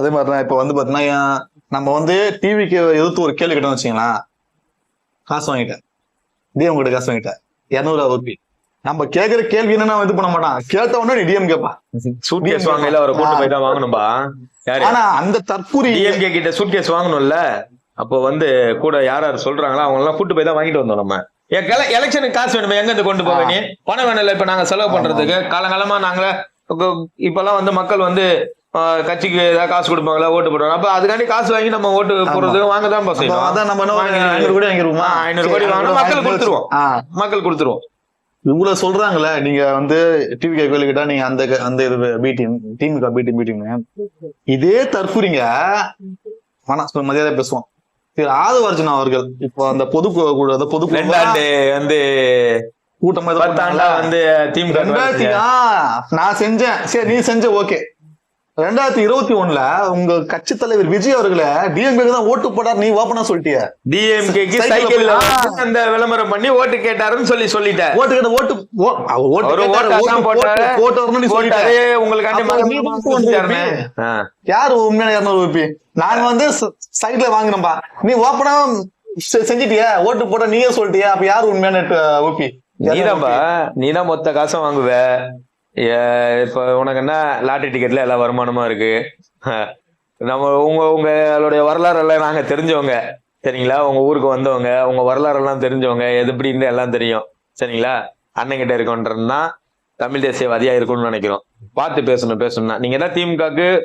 அதே மாதிரி தான் இப்ப வந்து பாத்தீங்கன்னா நம்ம வந்து டிவிக்கு எதிர்த்து ஒரு கேள்வி கேட்டோம்னு வச்சுங்களேன் காசு வாங்கிட்டேன். டிஎம் கிட்ட காசு வாங்கிட்டேன். இருநூறு ரூபி நம்ம கேக்குற கேள்வி என்னன்னா இது பண்ண மாட்டான். கேட்ட உடனே டிஎம் கேட்பான். சூட் கேஸ் வாங்கல அவரை கூட்டு போய் தான் வாங்கணும்பா? ஆனா அந்த தற்கூரி டிஎம்கே கிட்ட சூட் கேஸ் வாங்கணும்ல? அப்போ வந்து கூட யார் யார் சொல்றாங்களோ அவங்க எல்லாம் கூட்டு போய் தான் வாங்கிட்டு வந்தோம் நம்ம. எலெக்ஷனுக்கு காசு வேணுமே? எங்க இருந்து கொண்டு போக நீ? பணம் வேணும்ல இப்ப நாங்க செலவு பண்றதுக்கு. காலங்காலமா நாங்க இப்பெல்லாம் வந்து மக்கள் வந்து கட்சிக்கு ஏதாவது காசு கொடுப்பாங்களா ஓட்டு போடுவாங்க அப்ப அதுக்காண்டி காசு வாங்கி நம்ம ஓட்டு போடுறதுக்கு வாங்க தான் செய்யணும் அதான் நம்ம ஐநூறு கோடி வாங்கிருவோமா? ஆ, ஐநூறு கோடி வாங்கினா மக்கள் கொடுத்துருவோம். மக்கள் கொடுத்துருவோம். இவ்வளவு சொல்றாங்கல்ல நீங்க வந்து டிவி கேள்வி கேட்டா நீங்க அந்த அந்த இது B team DMK B team B team இதே தற்கூரிங்க மன மரியாதை பேசுவோம். திரு ஆதவர்ஜன் அவர்கள் இப்போ அந்த பொது கு- கு- அந்த பொது ரெண்டாண்டு வந்து கூட்டம்? வந்து திமுக நான் செஞ்சேன். சரி நீ செஞ்ச ஓகே. ரெண்டாயிரத்தி இருபத்தி ஒண்ணுல உங்க கட்சி தலைவர் விஜய் அவர்களை டிஎம்கே தான் ஓட்டு போட்டார் நீ ஓப்பனா சொல்லிட்டிய? டிஎம்கேக்கு ஆ. வந்து அந்த விளம்பரம் பண்ணி ஓட்டு கேட்டாருன்னு சொல்லி சொல்லிட்டேன் ஓட்டு கேட்ட ஓட்டு. யாரு உண்மையான இருநூறு ரூபி நாங்க வந்து சைட்ல வாங்கினோம்பா நீ ஓப்பனா செஞ்சிட்டியா? ஓட்டு போட்ட நீயே சொல்லிட்டியா? அப்ப யாரு உண்மையான ஊபி நீதான்பா நீதான் மொத்த காசும் வாங்குவ. இப்ப உனக்கு என்ன லாட்டரி டிக்கெட்ல எல்லா வருமானமா இருக்கு? நம்ம உங்க உங்களுடைய வரலாறு எல்லாம் நாங்க தெரிஞ்சவங்க. சரிங்களா? உங்க ஊருக்கு வந்தவங்க உங்க வரலாறு எல்லாம் தெரிஞ்சவங்க எது எப்படின்னு எல்லாம் தெரியும். சரிங்களா? அண்ணன் கிட்ட இருக்கோன்றதுனா தமிழ் தேசியவாதியா இருக்கும்னு நினைக்கிறோம். பார்த்து பேசணும் பேசணும்னா. நீங்க தான் திமுகக்கு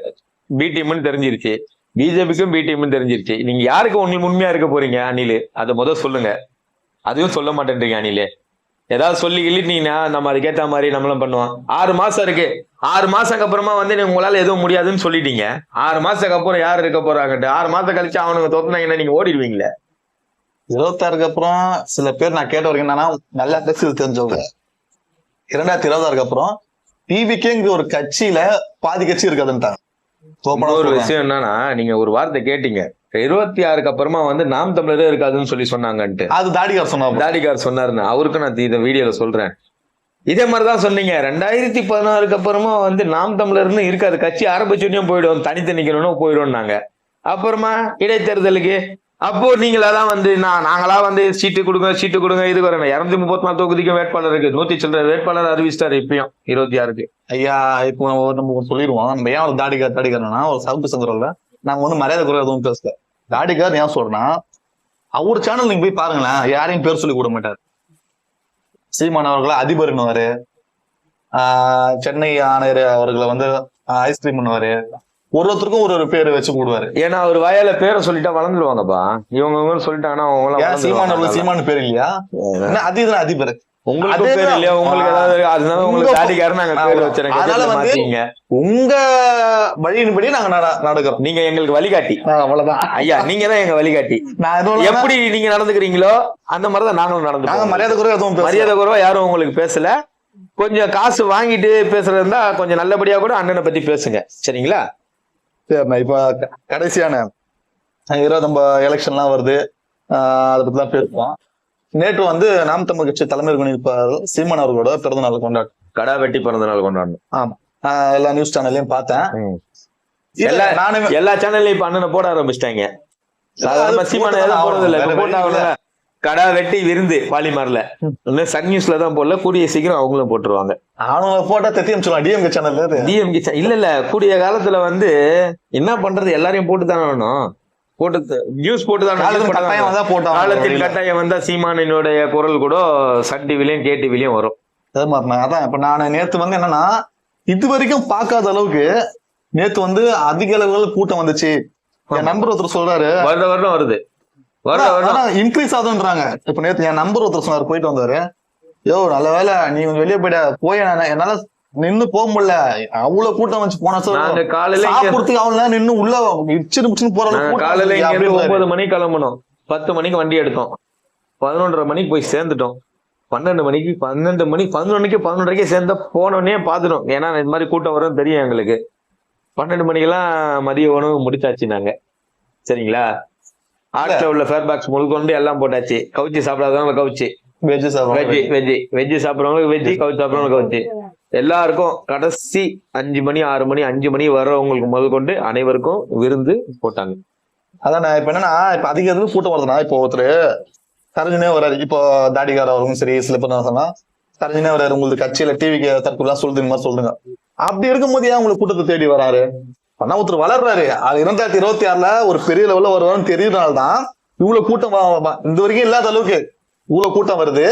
பி டீம்னு தெரிஞ்சிருச்சு. பிஜேபிக்கும் பி டீம்னு தெரிஞ்சிருச்சு. நீங்க யாருக்கு உங்களுக்கு உண்மையா இருக்க போறீங்க அணிலு? அதை முதல் சொல்லுங்க. அதையும் சொல்ல மாட்டேன்றீங்க அணிலே. ஏதாவது சொல்லி கிள்ளிட்டீங்கன்னா நம்ம அதுக்கேத்த மாதிரி நம்மளும் பண்ணுவோம். ஆறு மாசம் இருக்கு. ஆறு மாசத்துக்கு அப்புறமா வந்து நீங்க உங்களால எதுவும் முடியாதுன்னு சொல்லிட்டீங்க. ஆறு மாசத்துக்கு அப்புறம் யார் இருக்க போறாங்கட்டு ஆறு மாசம் கழிச்சு அவனுங்க தோத்துனாங்கன்னா நீங்க ஓடிடுவீங்களே? இருபத்தாறுக்கு அப்புறம் சில பேர் நான் கேட்ட வரைக்கும் என்னன்னா நல்ல அரசியல் தெரிஞ்சவங்க. இரண்டாயிரத்தி இருபதாறுக்கு அப்புறம் டிவிக்கேங்கிற ஒரு கட்சியில பாதி கட்சி இருக்காதுன்ட்டாங்க. ஒரு. விஷயம் என்னன்னா நீங்க ஒரு வார்த்தை கேட்டீங்க. இருபத்தி ஆறுக்கு அப்புறமா வந்து நாம் தமிழரே இருக்காதுன்னு சொல்லி சொன்னாங்கன்ட்டு. அது தாடிகார் சொன்னாங்க தாடிக்கார் சொன்னாருன்னு. அவருக்கும் நான் இந்த வீடியோல சொல்றேன். இதே மாதிரிதான் சொன்னீங்க. ரெண்டாயிரத்தி பதினாறுக்கு அப்புறமா வந்து நாம் தமிழர்னு இருக்காது. கட்சி ஆரம்பிச்சுடனே போயிடும். தனித்து நிக்கணும்னு போயிடும் நாங்க அப்புறமா இடைத்தேர்தலுக்கு அப்போ நீங்களா தான் வந்து நான் நாங்களா வந்து சீட்டு கொடுங்க சீட்டு கொடுங்க இது வரணும் இரநூத்தி முப்பத்தி நாலு தொகுதிக்கும் வேட்பாளர் இருக்கு. நூத்தி சில்லற வேட்பாளர் அறிவிச்சிட்டாரு இப்பயும் இருபத்தி ஆறுக்கு. ஐயா இப்போ நம்ம சொல்லிடுவோம். நம்ம ஏன் ஒரு தாடிகார் தாடிகாரனா ஒரு சவுக்கு சங்கரில் நாங்க வந்து மரியாதை குறைய எதுவும் பேசல. தாடிகார் ஏன் சொல்றேன்னா அவர் சேனல் நீங்க போய் பாருங்களேன் யாரையும் பேர் சொல்லி கூட மாட்டார். சீமான் அவர்களை அதிபர்னுவாரு ஆஹ் சென்னை ஆணையர் அவர்களை வந்து ஐஸ்கிரீம் பண்ணுவாரு. ஒரு ஒருத்தருக்கும் ஒரு ஒரு பேர் வச்சு கூடுவாரு ஏன்னா அவர் வாயால பேரை சொல்லிட்டா வளர்ந்துருவாங்கப்பா. இவங்க இவங்க சொல்லிட்டாங்கன்னா சீமான் சீமான் பேர் இல்லையா? அது இதுதான் அதிபர். உங்களுக்கு பேர் தான். இல்லையா? உங்களுக்கு ஏதாவது அதனால உங்களுக்கு உங்க- தாடிக்காரன் நாங்க பேர். வச்சிருக்கோம் அதனால வந்து- உங்க வழியின்படி நாங்க நட- நடக்கிறோம். நீங்க எங்களுக்கு வழிகாட்டி. அவ்வளவுதான். ஐயா நீங்க தான் எங்க வழிகாட்டி. எப்படி நீங்க நடந்துக்கிறீங்களோ அந்த மாதிரிதான் நாங்களும் நாங்க மரியாதை குறைய எதுவும். மரியாதை குறைவா யாரும் உங்களுக்கு பேசல. கொஞ்சம் காசு வாங்கிட்டு பேசுறது இருந்தா கொஞ்சம் நல்லபடியா கூட அண்ணனை பத்தி பேசுங்க. சரிங்களா? சரிண்ணா இப்ப கடைசியான நம்ம எலெக்ஷன்லாம் வருது. அதை பத்தி தான் பேசுவோம். நேற்று வந்து நாம் தமிழ் கட்சி தலைமை இருப்பார்கள் சீமான் அவர்களோட பிறந்த நாள் கொண்டாட்டம். கடா வெட்டி பிறந்த நாள் கொண்டாடணும். ஆமா. எல்லா நியூஸ் சேனல்லையும் பார்த்தேன். எல்லா நானுமே எல்லா சேனல்லையும் இப்ப அண்ணனை போட ஆரம்பிச்சிட்டாங்க. சீமான எதுவும் போடுறது இல்ல ஆகணும். இப்ப வேற போட்டா வழி இல்ல. அவ்வளவுதான். கடா வெட்டி விருந்து பாலிமார்ல இன்னும் சன் நியூஸ்ல தான் போடல. கூடிய சீக்கிரம் அவங்களும் போட்டுருவாங்க. அவனுங்க போட்டா தெத்தி அமிச்சிடலாம் டிஎம்கே சேனல்ல டிஎம்கே இல்ல இல்ல. கூடிய காலத்துல வந்து என்ன பண்றது? எல்லாரையும் போட்டு தானே வேணும் போட்டு நியூஸ் போட்டு கட்டாயம் வந்தா போட்டான் காலத்தின் கட்டாயம் வந்தா சீமானினுடைய குரல் கூட சன் டிவிலையும் கே டிவிலையும் வரும். அதே மாதிரிண்ணா அதான் இப்ப நான் நேத்து வந்து என்னன்னா இது வரைக்கும் பார்க்காத அளவுக்கு நேத்து வந்து அதிக அளவுகள் கூட்டம் வந்துச்சு. என் நம்பர் ஒருத்தர் சொல்றாரு. வருட வருடம் வருது. இன்க்ரீஸ் ஆகுதுன்றாங்க. இப்ப நேத்து என் நம்பர் ஒருத்தர் சொன்னாரு போயிட்டு வந்தாரு. யோ நல்ல வேலை நீ வெளியே போயிட போய் நான் என்னால நின்னு போக முடியல. அவ்வளவு கூட்டம் வச்சு போன நாங்க காலையில சாப்பிடுறதுக்கு நேரம் நின்னு உள்ள இடிச்சுட்டு முடிச்சுன்னு போற அளவுக்கு நாங்க கூட்டம் காலையில இங்க. ஒன்பது மணிக்கு கிளம்பணும் பத்து மணிக்கு வண்டி எடுத்தோம். பதினொன்றரை மணிக்கு போய் சேர்ந்துட்டோம். பன்னெண்டு மணிக்கு பன்னெண்டு மணிக்கு பதினொன்று மணிக்கு பதினொன்றரைக்கே சேர்ந்தா போனோடனே பார்த்துட்டோம் ஏன்னா இந்த மாதிரி கூட்டம் வரும் தெரியும் எங்களுக்கு. பன்னெண்டு மணிக்கெல்லாம் மதிய உணவு முடிச்சாச்சு நாங்க. சரிங்களா? ஆட்ல உள்ள ஃபேர் பாக்ஸ் முழுக்கொண்டு எல்லாம் போட்டாச்சு. கவுச்சி சாப்பிடாதவங்க கவுச்சி. வெஜ் சாப்பிடுவாங்க வெஜ்ஜி வெஜ்ஜி. வெஜ்ஜி சாப்பிடுறவங்களுக்கு வெஜ்ஜி கவுச்சி சாப்பிடுறவங்க கவுச்சி. எல்லாருக்கும் கடைசி அஞ்சு மணி ஆறு மணி அஞ்சு மணி வர்றவங்களுக்கு முதல் கொண்டு அனைவருக்கும் விருந்து போட்டாங்க. அதான் இப்ப என்னன்னா இப்ப அதிக எதுவும் கூட்டம் வருதுன்னா இப்போ ஒருத்தர் கரைஞ்சனே வர்றாரு இப்போ தாடிகார் அவரும் சரி சில பேர் என்ன சொன்னா கரைஞ்சனே வர்றாரு உங்களுக்கு கட்சியில டிவிக்கு தற்கொலை சொல்லுது இந்த மாதிரி சொல்லுங்க அப்படி இருக்கும்போது ஏன் உங்களுக்கு கூட்டத்தை தேடி வராரு? ஆனா ஒருத்தர் வளர்றாரு. அது இரண்டாயிரத்தி இருபத்தி ஆறுல ஒரு பெரிய லெவல்ல வருவாருன்னு தெரியறதுனாலதான் இவ்வளவு கூட்டம் இந்த வரைக்கும் இல்லாத அளவுக்கு இவ்வளவு கூட்டம் வருது.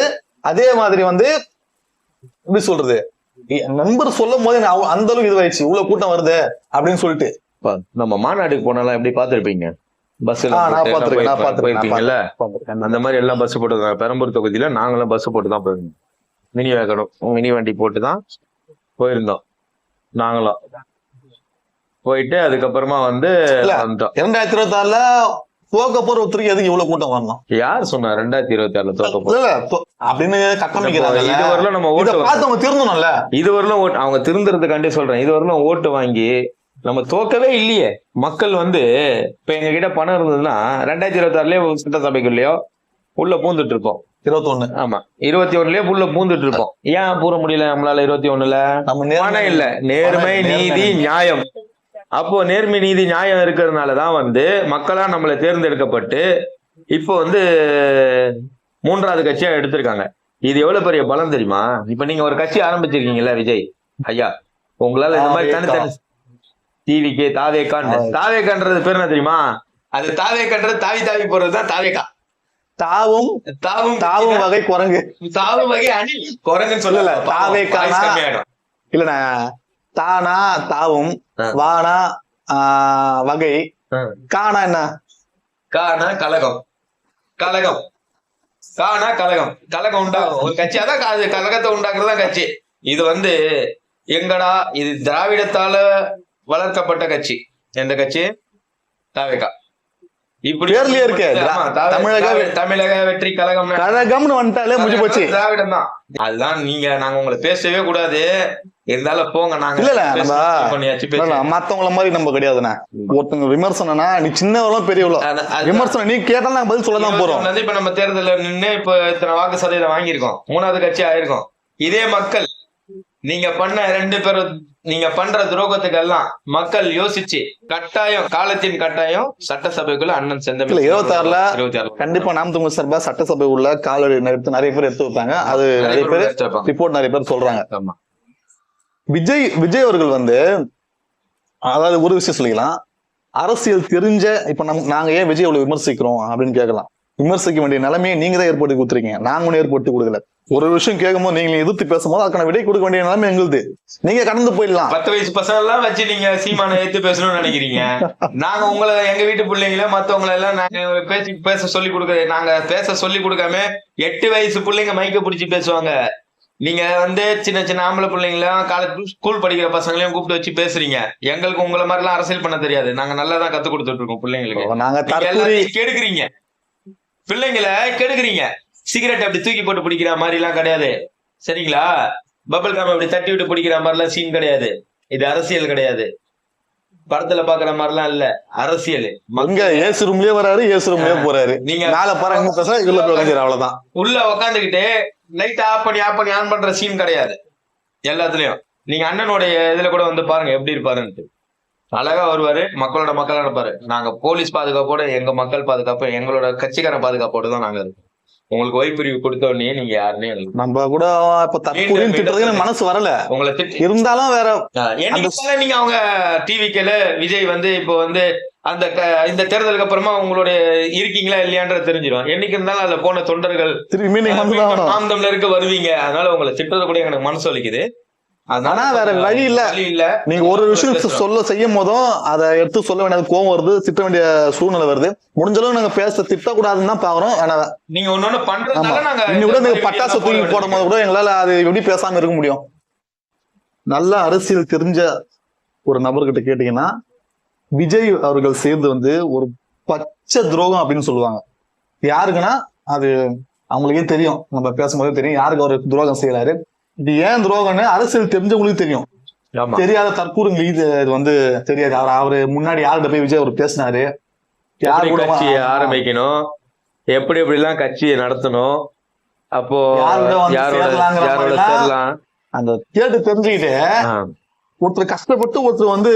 அதே மாதிரி வந்து எப்படி சொல்றது? நண்பர் சொல்லும் போது எனக்கு அந்த அளவுக்கு இதுவாயிடுச்சு. இவ்வளவு கூட்டம் வருது அப்படின்னு சொல்லிட்டு. நம்ம மாநாட்டுக்கு போனாலும் எப்படி பாத்திருப்பீங்க பஸ் போயிருப்பீங்கல்ல? அந்த மாதிரி எல்லாம் பஸ் போட்டு பெரம்பூர் தொகுதியில நாங்களும் பஸ் போட்டு தான் போயிருந்தோம். மினி வேகனம் மினி வண்டி போட்டு தான் போயிருந்தோம். நாங்களும் போயிட்டு அதுக்கப்புறமா வந்து இரண்டாயிரத்தி இருபத்தி ஆறுல போக போற ஒருத்தருக்கு எதுக்கு இவ்வளவு கூட்டம் வரணும்? யார் சொன்னா ரெண்டாயிரத்தி இருபத்தி ஆறுல தோக்க அப்படின்னு கட்டமைக்கிறாங்க இது வரலாம் நம்ம ஓட்டு பார்த்து அவங்க திருந்தணும்ல. இது வரலாம் ஓட்டு அவங்க திருந்துறதுக்காண்டி சொல்றேன். இது வரலாம் ஓட்டு வாங்கி நம்ம தோக்கவே இல்லையே. மக்கள் வந்து இப்ப எங்க கிட்ட பணம் இருந்ததுன்னா ரெண்டாயிரத்தி இருபத்தி ஆறுலயே சட்டசபைக்குள்ளயோ உள்ள பூந்துட்டு இருப்போம். இருபத்தொன்னு. ஆமா. இருபத்தி ஒண்ணுலயே உள்ள பூந்துட்டு இருப்போம். ஏன் பூர முடியல நம்மளால இருபத்தி ஒண்ணுல? நம்ம இல்ல. நேர்மை நீதி. நியாயம். அப்போ நேர்மை நீதி நியாயம் இருக்கிறதுனாலதான் வந்து மக்களா நம்மளை தேர்ந்தெடுக்கப்பட்டு இப்போ வந்து மூன்றாவது கட்சியா எடுத்திருக்காங்க. இது எவ்வளவு பெரிய பலம் தெரியுமா? இப்ப நீங்க ஒரு கட்சி ஆரம்பிச்சிருக்கீங்கல்ல விஜய்? ஐயா உங்களால இந்த மாதிரி. தனித்தனி டிவிக்கு தாவேக்கான் தாவேக்கான்றது பேர் என்ன தெரியுமா? அது தாவேக்கான்றது தாவி தாவி போறதுதான் தாவேக்கா. தாவும் தாவும் தாவும் வகை குரங்கு. தாவும் வகை அணில். குரங்குன்னு சொல்லல. கம்மியாயிடும். இல்லண்ணா. தானா? தாவும். வானா வகை. காணா என்ன? கானா கலகம் கலகம் கானா கலகம் கலகம் உண்டாகும் ஒரு கட்சி. அதான் கலகத்தை உண்டாக்குறதா கட்சி. இது வந்து எங்கடா? இது திராவிடத்தால வளர்க்கப்பட்ட கட்சி. எந்த கட்சி? தாவேகா இப்படி பேர்லயே இருக்கு. தமிழக- தமிழக வெற்றி கழகம் கழகம்னு வந்துட்டாலே முடிஞ்சு போச்சு. திராவிடம் தான் அதுதான் நீங்க நாங்க உங்களை பேசவே கூடாது. இருந்தாலும் போங்க நாங்க இல்ல, நம்ம- மத்தவங்கள மாதிரி நம்ம கிடையாதுண்ணே. ஒருத்தங்க விமர்சனம்னா நீ சின்னவளோ பெரியவளோ அது- அது- விமர்சனம் நீ கேட்டாலும் நாங்க பதில் சொல்ல தான் போறோம். இப்ப நம்ம தேர்தல்ல நின்னு இப்ப இத்தனை வாக்கு சதவீதம் வாங்கியிருக்கோம். மூணாவது கட்சி ஆயிருக்கோம். இதே மக்கள் நீங்க பண்ண ரெண்டு பேரும் நீங்க பண்ற துரோகத்துக்கு எல்லாம் மக்கள் யோசிச்சு கட்டாயம் காலத்தின் கட்டாயம் சட்டசபைக்குள்ள அண்ணன் செந்தமிழ் இருபத்தி ஆறுல கண்டிப்பா நாம் தமிழ் சார்பா சட்டசபை உள்ள காலடி நிறைய பேர் எடுத்து வைப்பாங்க. அது நிறைய பேர். ரிப்போர்ட் நிறைய பேர் சொல்றாங்க. விஜய் விஜய் அவர்கள் வந்து அதாவது ஒரு விஷயம் சொல்லிக்கலாம். அரசியல் தெரிஞ்ச இப்ப நம் நாங்க ஏன் விஜய் அவ்வளவு விமர்சிக்கிறோம் அப்படின்னு கேட்கலாம். விமர்சிக்க வேண்டிய நிலைமையை நீங்க தான் ஏற்படுத்தி கொடுத்துருக்கீங்க. நாங்க ஒன்னும் ஏற்படுத்தி கொடுக்கல. ஒரு விஷயம் கேட்கும்போது நீங்க எதிர்த்து பேசும்போது அதுக்கான விடை கொடுக்க வேண்டிய நிலைமை எங்களுது. நீங்க கடந்து போயிடலாம். பத்து வயசு பசங்க எல்லாம் வச்சு நீங்க சீமான எடுத்து பேசணும்னு நினைக்கிறீங்க. நாங்க உங்களை எங்க வீட்டு பிள்ளைங்கள மத்தவங்கள எல்லாம் நாங்க பேசி பேச சொல்லி கொடுக்க நாங்க பேச சொல்லி கொடுக்காம எட்டு வயசு பிள்ளைங்க மைக்க பிடிச்சி பேசுவாங்க. நீங்க வந்து சின்ன சின்ன ஆம்பளை பிள்ளைங்களையும் காலேஜ் ஸ்கூல் படிக்கிற பசங்களையும் கூப்பிட்டு வச்சு பேசுறீங்க. எங்களுக்கு உங்களை மாதிரி எல்லாம் அரசியல் பண்ண தெரியாது. நாங்க நல்லா தான் கத்து கொடுத்துட்டு இருக்கோம் பிள்ளைங்களுக்கு. நாங்க கெடுக்குறீங்க. பிள்ளைங்களை கெடுக்குறீங்க. சிகரெட் அப்படி தூக்கி போட்டு பிடிக்கிற மாதிரி எல்லாம் கிடையாது. சரிங்களா? பபிள் கம் அப்படி தட்டி விட்டு பிடிக்கிற மாதிரி எல்லாம் சீன் கிடையாது. இது அரசியல் கிடையாது. படத்துல பாக்குற மாதிரி எல்லாம் இல்ல. அரசியல். இங்க ஏசு ரூம்லயே வராரு ஏசு ரூம்லயே போறாரு. நீங்க மேல பாருங்க பேசுறா இதுல அவ்வளவுதான். உள்ள உக்காந்துக்கிட்டு லைட் ஆஃப் பண்ணி ஆஃப் பண்ணி ஆன் பண்ற சீன் கிடையாது. எல்லாத்துலயும். நீங்க அண்ணனுடைய இதுல கூட வந்து பாருங்க எப்படி இருப்பாருன்ட்டு. அழகா வருவாரு மக்களோட மக்களா இருப்பாரு. நாங்க போலீஸ் பாதுகாப்போட எங்க மக்கள் பாதுகாப்பு எங்களோட கட்சிக்கார பாதுகாப்போட தான் நாங்க இருக்கோம். உங்களுக்கு ஓய்பிரிவு கொடுத்த உடனே நீங்க யாருன்னே. நம்ம கூட இப்ப தற்கூரின்னு திட்டுறதுக்கு எனக்கு மனசு வரல. உங்களை இருந்தாலும் வேற நீங்க அவங்க டிவிக்கல விஜய் வந்து இப்போ வந்து அந்த இந்த தேர்தலுக்கு அப்புறமா உங்களுடைய இருக்கீங்களா இல்லையான்றது தெரிஞ்சிடும். என்னைக்கு இருந்தாலும் அதுல போன தொண்டர்கள் திரும்பி. நாம் தமிழருக்கு வருவீங்க. அதனால உங்களை திட்டுறது கூட எனக்கு மனசு வலிக்குது. அதனால வேற வழி இல்ல. இல்ல. நீங்க ஒரு விஷயம். சொல்ல செய்யும் போதும் அதை எடுத்து சொல்ல வேண்டியது கோவம் வருது திட்ட வேண்டிய சூழ்நிலை வருது. முடிஞ்ச அளவு நாங்க பேச திட்டக்கூடாதுன்னு தான் பாக்குறோம். ஆனா நீங்க ஒன்னொன்னு பண்றதுனால நாங்க இன்னி கூட நீங்க பட்டாசு தூக்கி போடும் போது கூட எங்களால அது எப்படி பேசாம இருக்க முடியும்? நல்ல அரசியல் தெரிஞ்ச ஒரு நபர்கிட்ட கேட்டீங்கன்னா விஜய் அவர்கள் சேர்ந்து வந்து ஒரு பச்சை துரோகம் அப்படின்னு சொல்லுவாங்க. யாருக்குன்னா அது அவங்களுக்கே தெரியும். நம்ம பேசும்போதே தெரியும். யாருக்கு அவர் துரோகம் செய்யறாரு? இது ஏன் துரோகம்னு அரசியல் தெரிஞ்சவங்களுக்கு தெரியும். தெரியாத தற்கூறுங்களுக்கு இது வந்து தெரியாது. அவர் அவரு முன்னாடி யார்கிட்ட போய் விஜய் அவர் பேசினாரு? யார் கூட ஆரம்பிக்கணும்? எப்படி எப்படி எல்லாம் கட்சியை நடத்தணும்? அப்போ யாரோட யாரோட சேரலாம்? அந்த கேட்டு தெரிஞ்சுக்கிட்டு. ஒருத்தர் கஷ்டப்பட்டு ஒருத்தர் வந்து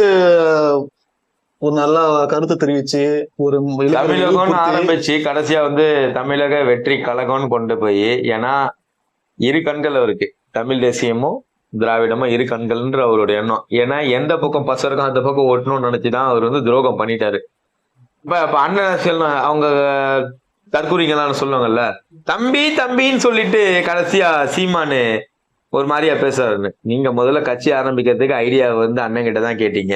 ஒரு நல்ல கருத்தை தெரிவிச்சு ஒரு புத்தி- ஆரம்பிச்சு கடைசியா வந்து தமிழக வெற்றி கழகம்னு கொண்டு போய் ஏன்னா இரு கண்கள் அவருக்கு. தமிழ் தேசியமும் திராவிடமும் இரு கண்கள்ன்ற அவருடைய எண்ணம். ஏன்னா எந்த பக்கம் பஸ் இருக்கோ அந்த பக்கம் ஓட்டணும்னு நினைச்சுதான் அவர் வந்து துரோகம் பண்ணிட்டாரு. இப்ப இப்ப அண்ணன் சொல்லணும் அவங்க தற்கூரிங்களான்னு சொல்லுவாங்கல்ல தம்பி தம்பின்னு சொல்லிட்டு கடைசியா சீமானு ஒரு மாதிரியா பேசுறாருன்னு. நீங்க முதல்ல கட்சி ஆரம்பிக்கிறதுக்கு ஐடியா வந்து அண்ணன் கிட்ட தான் கேட்டீங்க.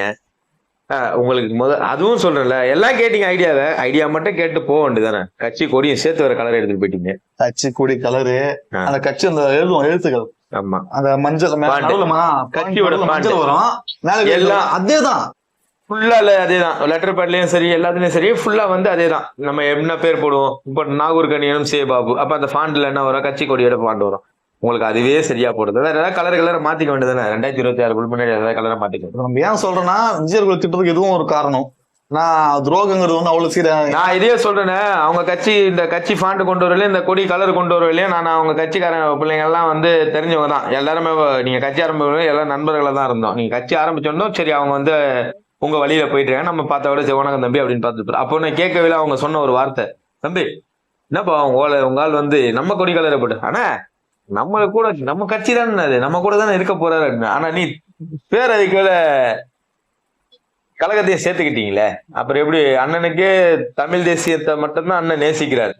உங்களுக்கு முத அதுவும் சொல்றேன்ல எல்லாம் கேட்டீங்க ஐடியாவை ஐடியா மட்டும் கேட்டு போக வேண்டியதானே கட்சி கொடியும் சேர்த்து வர கலர் எடுத்துட்டு போயிட்டீங்க. கட்சி கொடி கலரு. அந்த கட்சி அந்த எழுதுவோம் எழுத்துக்கள். ஆமா. அந்த மஞ்சள் கட்சியோட மஞ்சள். வரும். எல்லாம். அதேதான். ஃபுல்லா அதேதான். லெட்டர் பேட்லயும் சரி எல்லாத்துலயும் சரி ஃபுல்லா வந்து அதேதான். நம்ம என்ன பேர் போடுவோம்? இப்போ நாகூர் கணியனும் சே பாபு அப்ப அந்த ஃபாண்ட்ல என்ன வரும்? கட்சி கொடியோட ஃபாண்ட் வரும். உங்களுக்கு அதுவே சரியா போடுது வேற ஏதாவது கலர் கலரை மாத்திக்க வேண்டியதானே ரெண்டாயிரத்தி இருபத்தி ஆறு முன்னாடி ஏதாவது கலரை மாத்திக்க நம்ம ஏன் சொல்றேன்னா விஜயர்கள் திட்டத்துக்கு இதுவும் ஒரு காரணம். நான் துரோகங்கிறது வந்து அவ்வளவு சீர நான் இதே சொல்றேனே அவங்க கட்சி இந்த கட்சி ஃபாண்ட் கொண்டு வரலையும் இந்த கொடி கலர் கொண்டு வரலையும் நான் அவங்க கட்சிக்காரன் பிள்ளைங்க எல்லாம் வந்து தெரிஞ்சவங்க தான். எல்லாருமே நீங்க கட்சி ஆரம்பிக்கும் எல்லாம் நண்பர்களாக தான் இருந்தோம். நீங்க கட்சி ஆரம்பிச்சோன்னும் சரி அவங்க வந்து உங்க வழியில போயிட்டு நம்ம பார்த்த விட சிவனகம் தம்பி அப்படின்னு பார்த்துட்டு அப்போ நான் கேட்கவே அவங்க சொன்ன ஒரு வார்த்தை. தம்பி என்னப்பா அவங்க ஓலை உங்க ஆள் வந்து நம்ம கொடி கலரை போட்டு ஆனா நம்ம கூட நம்ம கட்சி தானே அது நம்ம கூட தானே இருக்க போறாரு ஆனா நீ பேர் வைக்கல கழகத்தையும் சேர்த்துக்கிட்டீங்களே? அப்புறம் எப்படி அண்ணனுக்கே தமிழ் தேசியத்தை மட்டும்தான் அண்ணன் நேசிக்கிறார்?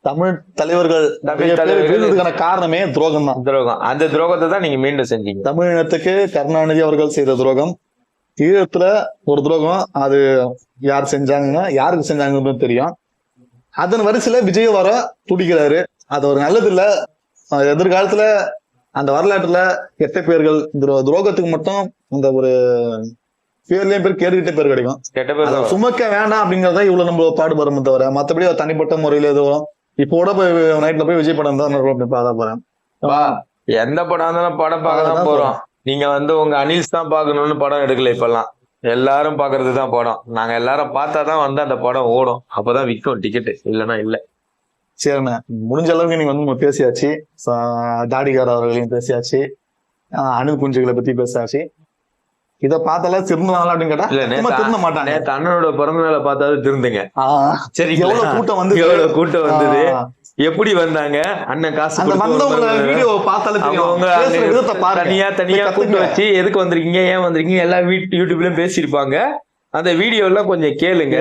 தமிழ் தலைவர்கள் தமிழ் நிறைய பேர் தலைவர்கள் வீழ்ந்ததுக்கான காரணமே துரோகம் தான் துரோகம். அந்த துரோகத்தை தான் நீங்க மீண்டும் செஞ்சீங்க. தமிழினத்துக்கு கருணாநிதி அவர்கள் செய்த துரோகம். ஈழத்துல ஒரு துரோகம். அது யார் செஞ்சாங்க யாருக்கு செஞ்சாங்கன்னு தெரியும். அதன் வரிசையில விஜய் வர துடிக்கிறாரு. அது ஒரு நல்லது இல்ல எதிர்காலத்துல அந்த வரலாற்றுல கெட்ட பேர்கள் துரோ- துரோகத்துக்கு மட்டும் இந்த ஒரு பேர்லயும் பேர் கேட்டுக்கிட்டே பேர் கிடைக்கும். கெட்ட பேர் சுமக்க வேண்டாம் அப்படிங்கறத இவ்வளவு நம்ம பாடுபடுறோமே தவிர மத்தபடி தனிப்பட்ட முறையில எதுவும் இப்போ கூட போய் நைட்ல போய் விஜய் படம் தான் பார்த்தா போறேன். வா, எந்த படம் இருந்தாலும் படம் பார்க்க தான் போறோம். நீங்க வந்து உங்க அனில்ஸ் தான் பார்க்கணும்னு படம் எடுக்கல இப்பெல்லாம். எல்லாரும் பாக்குறது தான் படம். நாங்க எல்லாரும் பார்த்தா தான் வந்து அந்த படம் ஓடும். அப்பதான் விற்கும் டிக்கெட் இல்லைன்னா இல்ல. சரிண்ணே. முடிஞ்ச அளவுக்கு நீங்க வந்து பேசியாச்சு. தாடிகார் அவர்களையும் பேசியாச்சு. அணில் குஞ்சுகளை பத்தி பேசியாச்சு. இத பார்த்தால திருந்தாங்களா அப்படின்னு கேட்டா திருந்த மாட்டாங்க. அண்ணனோட பிறந்த நாளை பார்த்தாது திருந்துங்க. சரி எவ்வளவு கூட்டம் வந்து எவ்வளவு கூட்டம் வந்தது? எப்படி வந்தாங்க? அண்ணன் காசு. வீடியோ தனியா தனியா கத்துங்க. வச்சு எதுக்கு வந்திருக்கீங்க? ஏன் வந்திருக்கீங்க? எல்லா வீட் யூடியூப்லயும் பேசியிருப்பாங்க. அந்த வீடியோ எல்லாம் கொஞ்சம் கேளுங்க.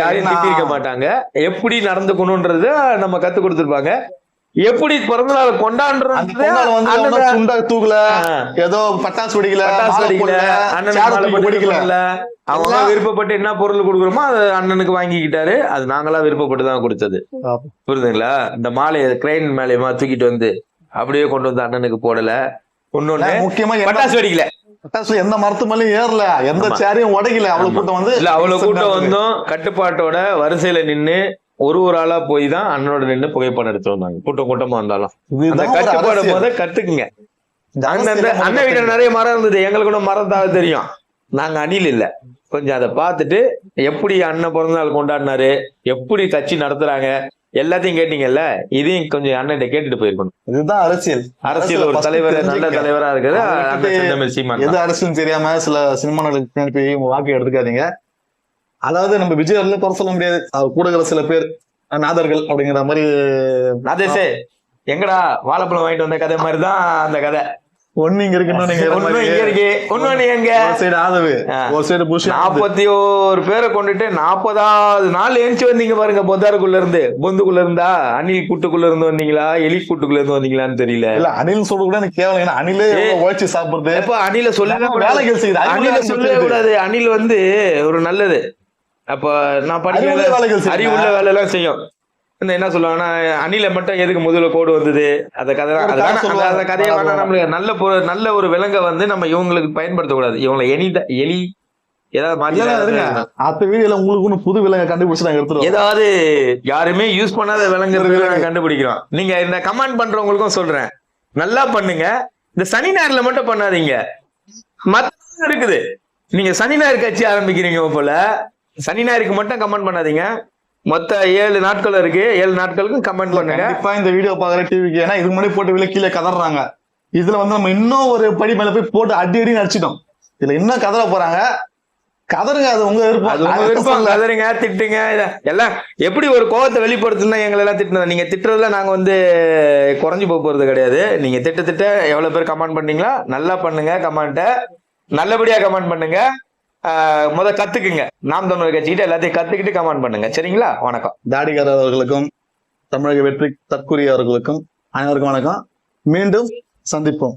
யாரையும் திட்டிருக்க மாட்டாங்க. எப்படி நடந்துக்கணும்ன்றத நம்ம கத்து கொடுத்திருப்பாங்க. எப்படி பிறந்த நாள் துண்டா தூக்கல ஏதோ பட்டாசு வெடிக்கல பட்டாசு வெடிக்கல, போட்டு பிடிக்கல. அவங்க விருப்பப்பட்டு என்ன பொருள் கொடுக்குறோமோ அது அண்ணனுக்கு வாங்கிக்கிட்டாரு அது நாங்களா விருப்பப்பட்டு தான் கொடுத்தது. புரியுதுங்களா இந்த மாலையை கிரைன் மேலையமா தூக்கிட்டு வந்து அப்படியே கொண்டு வந்து அண்ணனுக்கு போடல இன்னொன்னு முக்கியமா பட்டாசு வெடிக்கல பட்டாசு எந்த மரத்து ஏறல எந்த. சேரையும் உடைக்கல அவ்வளவு. கூட்டம் வந்து இல்ல அவ்வளவு கூட்டம். வந்தும் கட்டுப்பாட்டோட வரிசையில நின்னு ஒரு ஒரு ஆளா போய் தான் அண்ணனோட நின்னு புகைப்படம் எடுத்து வந்தாங்க. கூட்டம் கூட்டமா வந்தாலும். அந்த கட்டுப்பாடு. போத கத்துக்குங்க அண்ணன் வீட்டுல நிறைய மரம் இருந்தது. எங்களுக்கு கூட மரம் தாக தெரியும். நாங்க அணில் இல்ல. கொஞ்சம் அதை பார்த்துட்டு எப்படி அண்ணன் பிறந்த நாள் கொண்டாடினாரு? எப்படி கட்சி நடத்துறாங்க? எல்லாத்தையும் கேட்டீங்கல்ல? இதையும் கொஞ்சம் அண்ணன் கேட்டுட்டு போயிருக்கணும். இதுதான் அரசியல். அரசியல் ஒரு தலைவர் நல்ல. தலைவரா இருக்கிறது. தான். அரசியல் தெரியாம சில சினிமா வாக்கு எடுத்துக்காதீங்க. அதாவது நம்ம விஜய் குறை சொல்ல முடியாது. அவர் கூட சில பேர் நாதர்கள் அப்படிங்கிற மாதிரி. நாதேஷே எங்கடா வாழைப்பழம் வாங்கிட்டு வந்த கதை மாதிரி தான் அந்த கதை. ஒண்ணு இங்க இருக்கு இன்னொன்னு இங்க ஒண்ணு இருக்கு. ஒண்ணு எங்க? சைடு ஆதவு. ஒரு சைடு புஷ் நாற்பத்தி ஒரு பேரை கொண்டுட்டு நாற்பதாவது நாள் எந்திச்சு வந்தீங்க பாருங்க பொத்தாருக்குள்ள இருந்து. பொந்துக்குள்ள இருந்தா அணில் கூட்டுக்குள்ள இருந்து வந்தீங்களா எலி கூட்டுக்குள்ள இருந்து வந்தீங்களான்னு தெரியல. இல்ல அணில் சொல்றது கூட எனக்கு கேவலம். ஏன்னா அணிலே உழைச்சு சாப்பிடுறது. எப்ப அணில செய்யுது. அறிவுள்ள அணில சொல்லவே. கூடாது. அணில் வந்து ஒரு நல்லது. அப்ப நான் படிக்கிற. அறிவுள்ள வேலை எல்லாம் செய்யும். இந்த என்ன சொல்லுவாங்கன்னா அணில மட்டும் எதுக்கு முதல்ல கோடு வந்தது? அந்த கதை. அந்த- கதையை வேணாம். நம்மளுக்கு நல்ல நல்ல ஒரு விலங்கை வந்து நம்ம இவங்களுக்கு பயன்படுத்தக்கூடாது. இவங்களை எலி த- எலி ஏதாவது மாத்தி. அடுத்த வீடியோல உங்களுக்கு புது விலங்கை கண்டுபிடிச்சு நாங்க எடுத்துருவோம் ஏதாவது யாருமே யூஸ் பண்ணாத விலங்கு நான் கண்டுபிடிக்கிறோம். நீங்க இந்த கமெண்ட் பண்றவங்களுக்கும் சொல்றேன். நல்லா பண்ணுங்க. இந்த சனி ஞாயிறுல மட்டும் பண்ணாதீங்க. மத்த இருக்குது. நீங்க சனி ஞாயிறு கட்சி ஆரம்பிக்கிறீங்க போல சனி ஞாயிறுக்கு மட்டும் கமெண்ட் பண்ணாதீங்க. மொத்த ஏழு நாட்கள் இருக்கு. ஏழு நாட்களுக்கும் கமெண்ட் பண்ணுங்க. கண்டிப்பா இந்த வீடியோ பாக்குற டிவிக்கு ஏன்னா இதுக்கு முன்னாடி போட்ட வீடியோ கீழே கதறாங்க. இதுல வந்து நம்ம இன்னும் ஒரு படி மேல போய் போட்டு அடி அடி அடிச்சிட்டோம். இதுல இன்னும் கதற போறாங்க? கதருங்க அது உங்க விருப்பம். கதறுங்க திட்டுங்க. எல்லாம் எப்படி ஒரு கோவத்தை வெளிப்படுத்துனா எங்களை எல்லாம் திட்டுனது. நீங்க திட்டுறதுல நாங்க வந்து குறைஞ்சு போக போறது கிடையாது. நீங்க திட்ட திட்ட எவ்வளவு பேர் கமெண்ட் பண்ணீங்களா நல்லா பண்ணுங்க கமெண்ட்டை நல்லபடியா கமெண்ட் பண்ணுங்க. முத கத்துக்குங்க. நாம் தமிழர் கட்சிக்கிட்ட எல்லாத்தையும் கத்துக்கிட்டு கமெண்ட் பண்ணுங்க. சரிங்களா? வணக்கம். தாடிகார் அவர்களுக்கும் தமிழக வெற்றி தற்குறி அவர்களுக்கும் அனைவருக்கும் வணக்கம். மீண்டும் சந்திப்போம்.